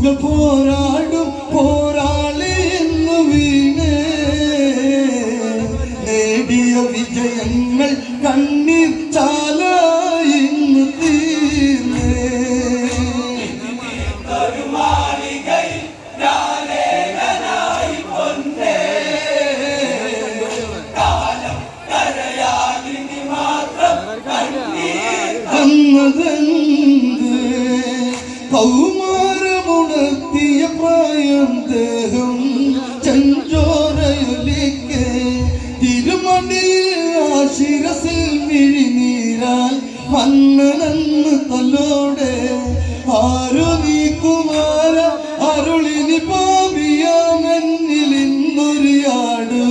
ദശദിക്കുകൾ പോരാടും പ്രായം ദേഹം ചെഞ്ചോരയൊലിക്കെ ആ ശിരസിൽ മിഴിനീരാൽ മന്നനന്ന് തലോടെ ആരു നീ കുമാര അരുളിനി പാപിയാമെന്നിൽ ഇന്നൊരിയാട്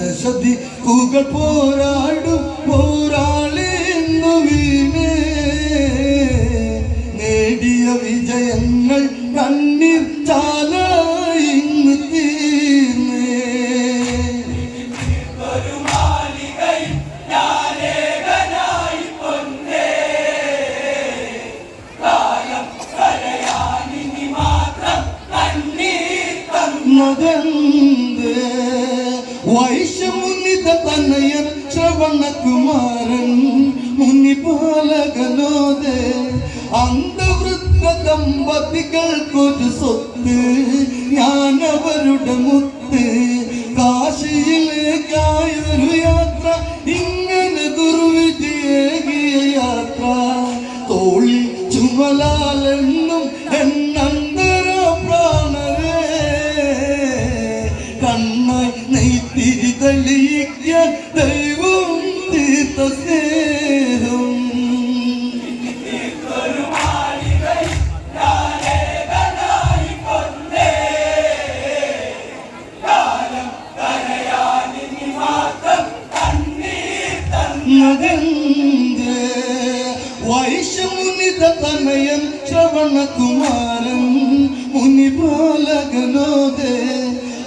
ദശദിക്കുകൾ പോരാടും. നദന്തേ വൈശമുന്നിത തന്നയൻ ശ്രവണകുമാരൻ മുനിപാലകനോദേ അന്ധവൃത്ത ദമ്പതികൾക്കൊരു സ്വത്ത് ഞാനവരുടെ മുത്ത്. കാശിയിലേക്കായൊരു യാത്ര ഇങ്ങനെ ദുർവിധിയേകിയ യാത്ര. തോളിൽ ചുമലാലെന്നും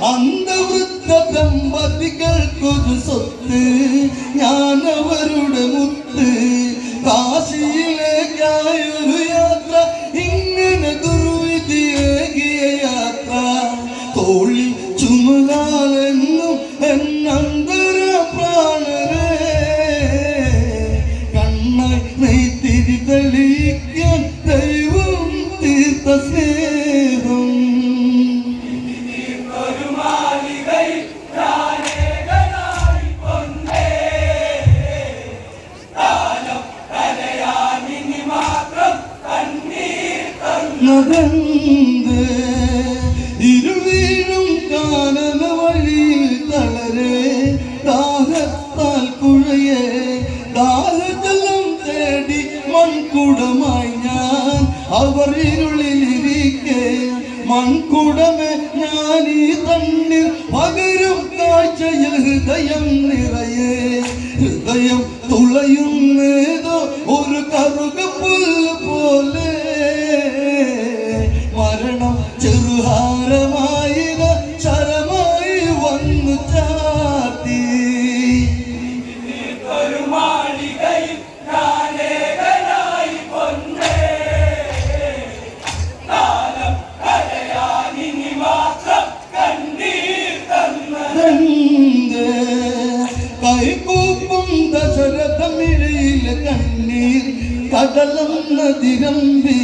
അന്ധവൃത്ത ദമ്പതികൾക്കൊരു സ്വത്ത് ഞാനവരുടെ മുത്ത്. കാശിയിലേക്കായൊരു യാത്ര ഇങ്ങനെ ദുർവിധിയേകിയ യാത്ര. തോളിൽ ചുമലാലെന്നും എന്നന്തര പ്രാണരെ കണ്ണായി നെയ്ത്തിരി തെളിയിക്കാൻ ദൈവം തീർത്ത സ്നേഹം നദന്തേ ഇരുവീഴും കാനന തളരെ. ദാഹത്താൽ കുഴയെ. ദാഹജലം തേടി മൺകുടമായി ഞാൻ അവർ ഇരുളിലിരിക്കെ. ഞാൻ ഈ തണ്ണിൽ പകരും കാഴ്ചയിൽ ഹൃദയം നിറയെ. ഹൃദയം തുളയുന്നേതോ ഒരു കറുകപ്പുല്ല് പോലെ. കണ്ണീർ നദിരമ്പി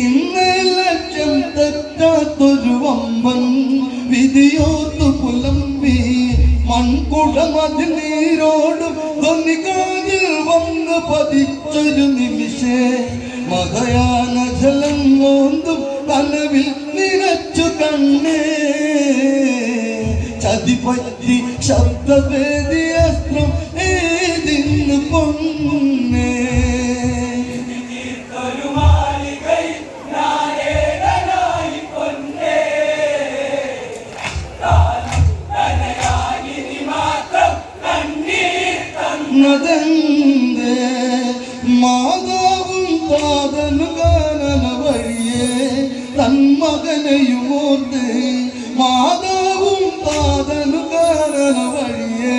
ഇന്ന് ലക്ഷ്യം തെറ്റാത്തൊരു വമ്പൻ വിധിയോത്തു പുലമ്പി മൺകുടമതി നീരോടും ധ്വനികാതിൽ വന്ന് പതിച്ചൊരു നിമിഷേ. മകയാന ജലം മോന്തും കനവിൽ നിറച്ചു കണ്ണേ. ചതി ചതി പറ്റി ശബ്ദവേദി അസ്ത്രം നദന്തേ മാതാവും താതനു കാനന വഴിയേ തന്മകനെയുമോർത്ത് മാതാവും താതനു കാനന വഴിയേ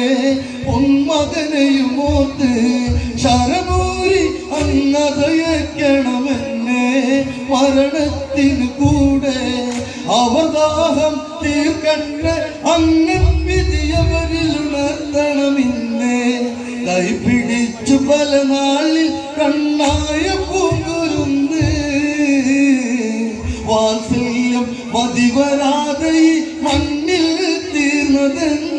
പൊന്മകനെയുമോർത്ത് ശരമൂരി അന്നതയക്കണമെന്നെ മരണത്തിന് കൂടെ അവതാഹം തീർക്കണ്ട. അങ്ങൻ വിധിയവരിൽ ഉണർത്തണമെന്നേ. കൈപിടിച്ചു പല നാളിൽ കണ്ണായ പൂങ്കുരുന്ന്. വാത്സല്യം പതിവരാതെ മണ്ണിൽ തീർന്നതെന്ന്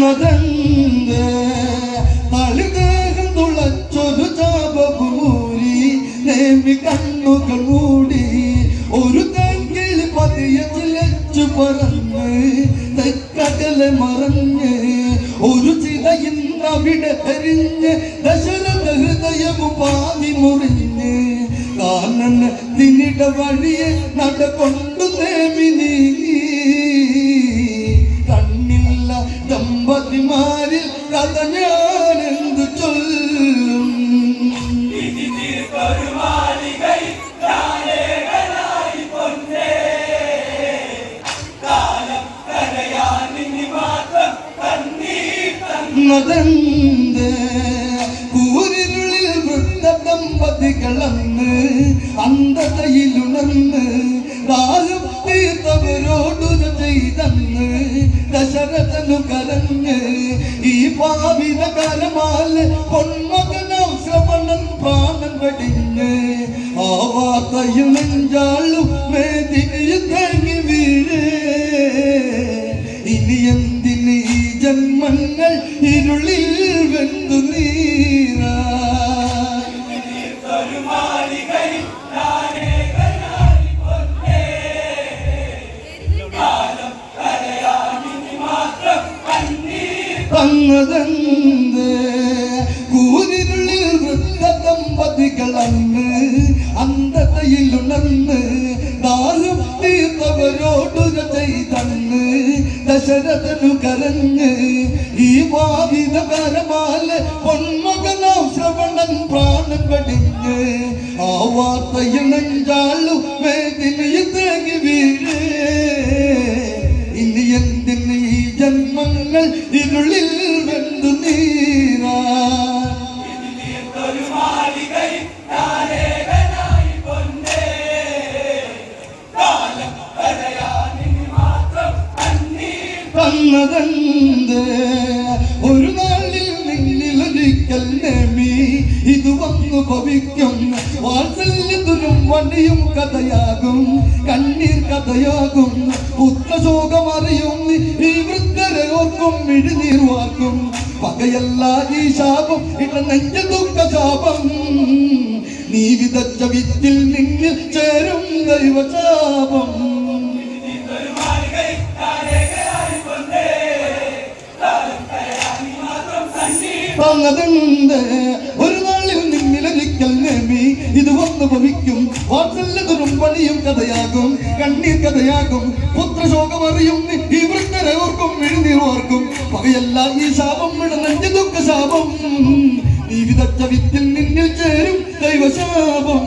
നദന്ത് തളിദേഹം തുളച്ചൊരു ചാപമൂരി നേമി കണ്ണുകൾ മൂടി ഒരു തങ്കിൽ പതിയെ ചിലച്ചു പറന്ന് തെക്കകലെ മറഞ്ഞ് ഒരു ചിതയിൽ അവിടെ എരിഞ്ഞ് ദശരഥ ഹൃദയമു പാതി മുറിഞ്ഞ് കാനന തിന്നിട വഴിയെ നടകൊണ്ടു നേമി നീങ്ങി കരയാൻ ഇനി മാത്രം ചൊല്ലും? നദന്ത് കൂരിരുളിൽ വൃദ്ധ ദമ്പതികളന്ന് അന്ധതയിലുണർന്ന് ദാഹം തീർത്തവരോടു ചെയ്തന്ന് ദശരഥനു കരഞ്ഞ് ഈ പാവിത കരമാൽ പൊന്മകനാം ശ്രമണൻ പ്രാണൻ വെടിഞ്ഞ് ആ വാർത്തയും നെഞ്ചാളും തന്നതെന്ത് കൂരിരുളിൽ വൃദ്ധ ദമ്പതികളന്ന് അന്ധതയിൽ ഉണർന്ന് ദാഹം തീർത്തവരോടു ചെയ്തന്ന് ദശരഥനു കരഞ്ഞ് ഈ വാവിത കരമാല പൊന്മകനാം ശ്രവണൻ പ്രാണൻ വെടിഞ്ഞ് ആ വാർത്തയിൽ നെഞ്ചാളു വേദിനിയിൽ തേങ്ങി വീഴേ ജന്മങ്ങൾ ഇരുളിൽ വെന്തു നീരാ ഒരു വണ്ടിയും കഥയാകും കണ്ണീർ കഥയാകും പുത്രശോകം അറിയും ഈ വൃദ്ധരെ ഓർക്കും മിഴിനീർ വാക്കും പകയല്ല ഈ ശാപം ഇട നെഞ്ച ദുഃഖ ശാപം. നീ വിതച്ച വിത്തിൽ നിന്നിൽ ചേരും ദൈവശാപം. ഒരു വന്നു ഭവിക്കും വാത്സല്യത്തിനും പണിയും കഥയാകും. കണ്ണീർ കഥയാകും. പുത്രശോകം അറിയും. ഈ വൃത്തരെ ഓർക്കും. എഴുന്നീർ ഓർക്കും. പകയല്ല ഈ ശാപം. ഇടനെഞ്ച ദുഃഖ ശാപം. നീ വിതച്ച വിത്തിൽ നിന്നിൽ ചേരും ദൈവശാപം.